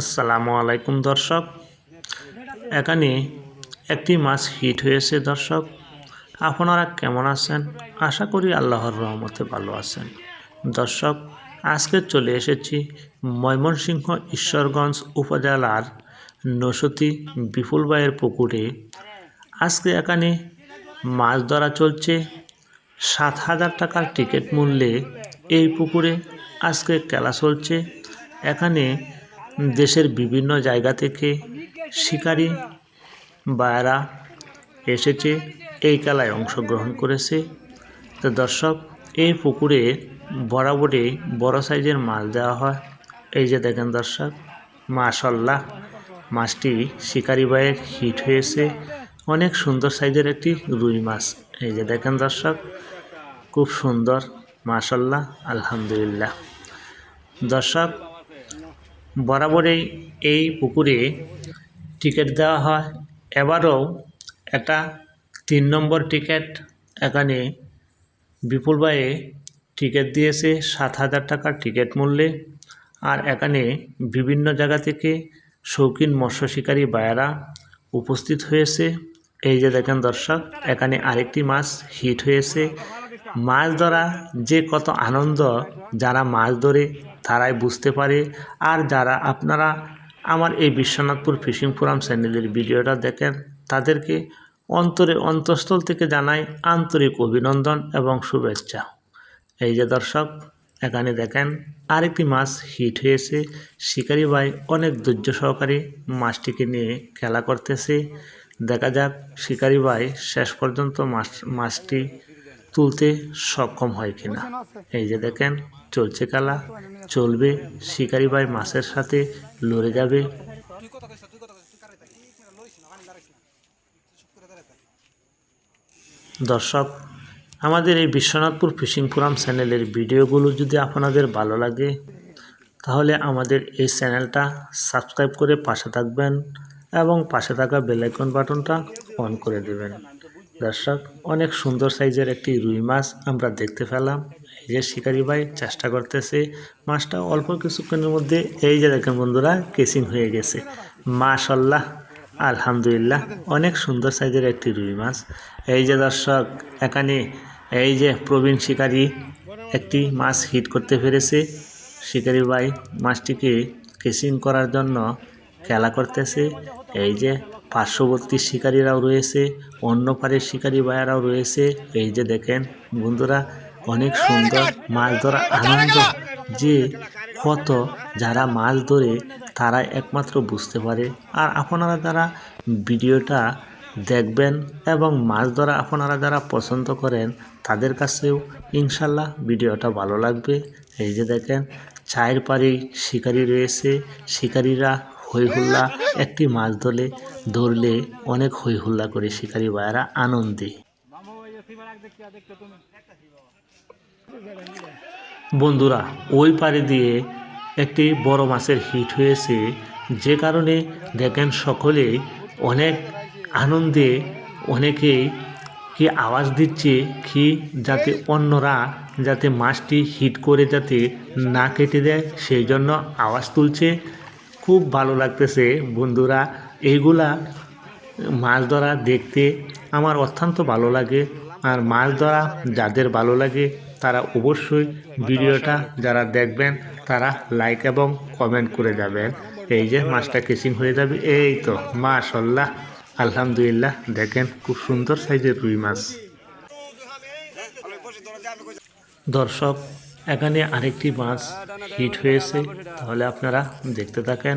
আসসালামু আলাইকুম দর্শক। এখানে একটি মাছ হিট হয়েছে দর্শক। আপনারা কেমন আছেন? আশা করি আল্লাহর রহমতে ভালো আছেন। দর্শক, আজকে চলে এসেছি ময়মনসিংহ ঈশ্বরগঞ্জ উপজেলার নসতি বিপুল ভাইয়ের পুকুরে। আজকে এখানে মাছ ধরা চলছে। সাত হাজার টাকার টিকিট মূল্যে এই পুকুরে আজকে খেলা চলছে। এখানে দেশের বিভিন্ন জায়গা থেকে শিকারী বায়রা এসেছে, এই খেলায় অংশগ্রহণ করেছে। তো দর্শক, এই পুকুরে বরাবরই বড় সাইজের মাছ দেওয়া হয়। এই যে দেখেন দর্শক মাশাল্লাহ মাছটি শিকারি বাইয়ের হিট হয়েছে। অনেক সুন্দর সাইজের একটি রুই মাছ। এই যে দেখেন দর্শক, খুব সুন্দর মাশাল্লাহ আলহামদুলিল্লাহ। দর্শক বরাবরই এই পুকুরে টিকিট দেওয়া হয়। এবারও একটা তিন নম্বর টিকিট এখানে বিপুল ভাইয়ে টিকিট দিয়েছে সাত হাজার টাকার টিকিট মূল্যে। আর এখানে বিভিন্ন জায়গা থেকে শৌখিন মৎস্য শিকারী বায়ারা উপস্থিত হয়েছে। এই যে দেখেন দর্শক, এখানে আরেকটি মাছ হিট হয়েছে। মাছ ধরা যে কত আনন্দ, যারা মাছ ধরে তারাই বুঝতে পারে। আর যারা আপনারা আমার এই বিশ্বনাথপুর ফিশিং ফোরাম চ্যানেলের ভিডিওটা দেখেন, তাদেরকে অন্তরে অন্তঃস্থল থেকে জানাই আন্তরিক অভিনন্দন এবং শুভেচ্ছা। এই যে দর্শক, এখানে দেখেন আরেকটি মাছ হিট হয়েছে। শিকারি ভাই অনেক ধৈর্য সহকারে মাছটিকে নিয়ে খেলা করতেছে। দেখা যাক শিকারি ভাই শেষ পর্যন্ত মাছ, মাছটি তুলতে সক্ষম হয় কিনা। এই যে দেখেন, চলছে কালা চলবে, শিকারি ভাই মাছের সাথে লড়ে যাবে। দর্শক, আমাদের এই বিশ্বনাথপুর ফিশিং ফোরাম চ্যানেলের ভিডিওগুলো যদি আপনাদের ভালো লাগে, তাহলে আমাদের এই চ্যানেলটা সাবস্ক্রাইব করে পাশে থাকবেন এবং পাশে থাকা বেলাইকন বাটনটা অন করে দেবেন। দর্শক, অনেক সুন্দর সাইজের একটি রুই মাছ আমরা দেখতে পেলাম। এই যে শিকারি ভাই চেষ্টা করতেছে, মাছটা অল্প কিছুক্ষণের মধ্যে, এই যে দেখেন বন্ধুরা কেসিং হয়ে গেছে। মাশাল্লাহ আলহামদুলিল্লাহ, অনেক সুন্দর সাইজের একটি রুই মাছ। এই যে দর্শক, এখানে এই যে প্রবীণ শিকারী একটি মাছ হিট করতে পেরেছে। শিকারি ভাই মাছটিকে কেসিং করার জন্য খেলা করতেছে। এই যে পার্শ্ববর্তী শিকারীরাও রয়েছে, অন্য পাড়ের শিকারী ভাইয়ারাও রয়েছে। এই যে দেখেন বন্ধুরা, অনেক সুন্দর মাছ ধরা আনন্দ। যে কত যারা মাছ ধরে তারা একমাত্র বুঝতে পারে। আর আপনারা যারা ভিডিওটা দেখবেন এবং মাছ ধরা আপনারা যারা পছন্দ করেন, তাদের কাছেও ইনশাল্লাহ ভিডিওটা ভালো লাগবে। এই যে দেখেন চায়ের পাড়ি শিকারি রয়েছে। শিকারীরা হই হুল্লা একটি মাছ ধরলে ধরলে অনেক হই হুল্লা করে শিকারি ভাইয়েরা আনন্দে। বন্ধুরা, ওই পারে দিয়ে একটি বড় মাছের হিট হয়েছে। যে কারণে দেখেন সকলে অনেক আনন্দে অনেকেই কি আওয়াজ দিচ্ছে কি যাতে অন্যরা যাতে মাছটি হিট করে যাতে না কেটে দেয়, সেই জন্য আওয়াজ তুলছে। খুব ভালো লাগতেছে বন্ধুরা, এইগুলা মাছ ধরা দেখতে আমার অত্যন্ত ভালো লাগে। আর মাছ ধরা যাদের ভালো লাগে, তারা অবশ্যই ভিডিওটা যারা দেখবেন, তারা লাইক এবং কমেন্ট করে যাবেন। এই যে মাছটা কেসিং হয়ে যাবে, এই তো মাশাল্লাহ আলহামদুলিল্লাহ, দেখেন খুব সুন্দর সাইজের রুই মাছ। দর্শক এখানে আরেকটি মাছ হিট হয়েছে তাহলে আপনারা দেখতে থাকেন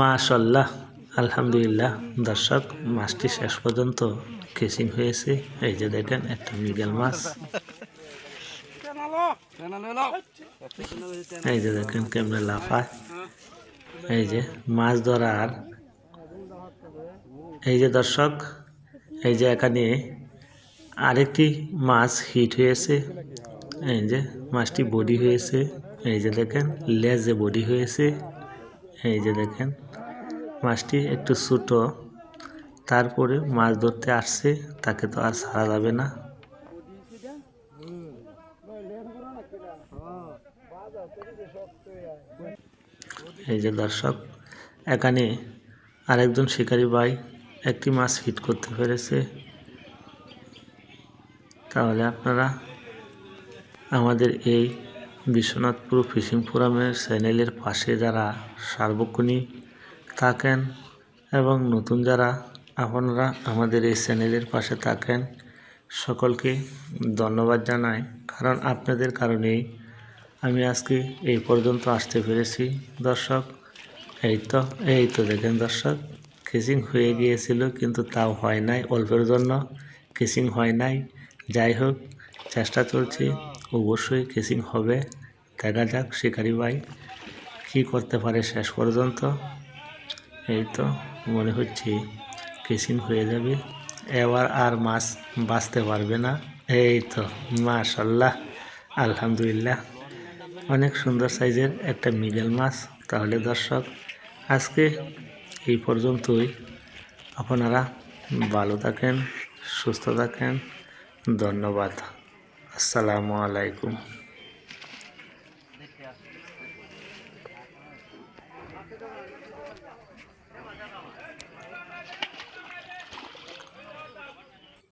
মাশাল্লাহ আলহামদুলিল্লাহ। দর্শক, মাছটি শেষ পর্যন্ত কেসিং হয়েছে। এই যে দেখেন, একটা মৃগেল মাছ। এই যে দেখেন, কেমনে লাফায়। এই যে মাছ ধরার এই যে দর্শক, এই যে এখানে আরেকটি মাছ হিট হয়েছে। এই যে মাছটি বডি হয়েছে। এই যে দেখেন, লেজে বডি হয়েছে। এই যে দেখেন, মাছটি একটু ছোটো, তারপরে মাছ ধরতে আসছে, তাকে তো আর ছাড়া যাবে না। এই যে দর্শক, এখানে আরেকজন শিকারী ভাই একটি মাছ হিট করতে পেরেছে। তাহলে আপনারা আমাদের এই বিশ্বনাথপুর ফিশিং ফোরামের চ্যানেলের পাশে যারা সার্বক্ষণিক থাকেন এবং নতুন যারা আপনারা আমাদের এই চ্যানেলের পাশে থাকেন, সকলকে ধন্যবাদ জানাই। কারণ আপনাদের কারণেই আমি আজকে এই পর্যন্ত আসতে পেরেছি। দর্শক, এই তো এই তো দেখেন দর্শক। কিসিং হয়ে গিয়েছিল, কিন্তু তাও হয় নাই। অল্পের জন্য কিসিং হয় নাই। যাই হোক, চেষ্টা চলছে। অবশ্যই কিসিং হবে। দেখা যাক, শিকারি ভাই কী করতে পারে শেষ পর্যন্ত। এই তো মনে হচ্ছে কিসিং হয়ে যাবে। এবার আর মাছ বাঁচতে পারবে না। এই তো, মাশাল্লাহ, আলহামদুলিল্লাহ। অনেক সুন্দর সাইজের একটা মিডল মাছ। তাহলে দর্শক, আজকে এই পর্যন্তই। আপনারা ভালো থাকেন সুস্থ থাকেন। ধন্যবাদ। আসসালামু আলাইকুম।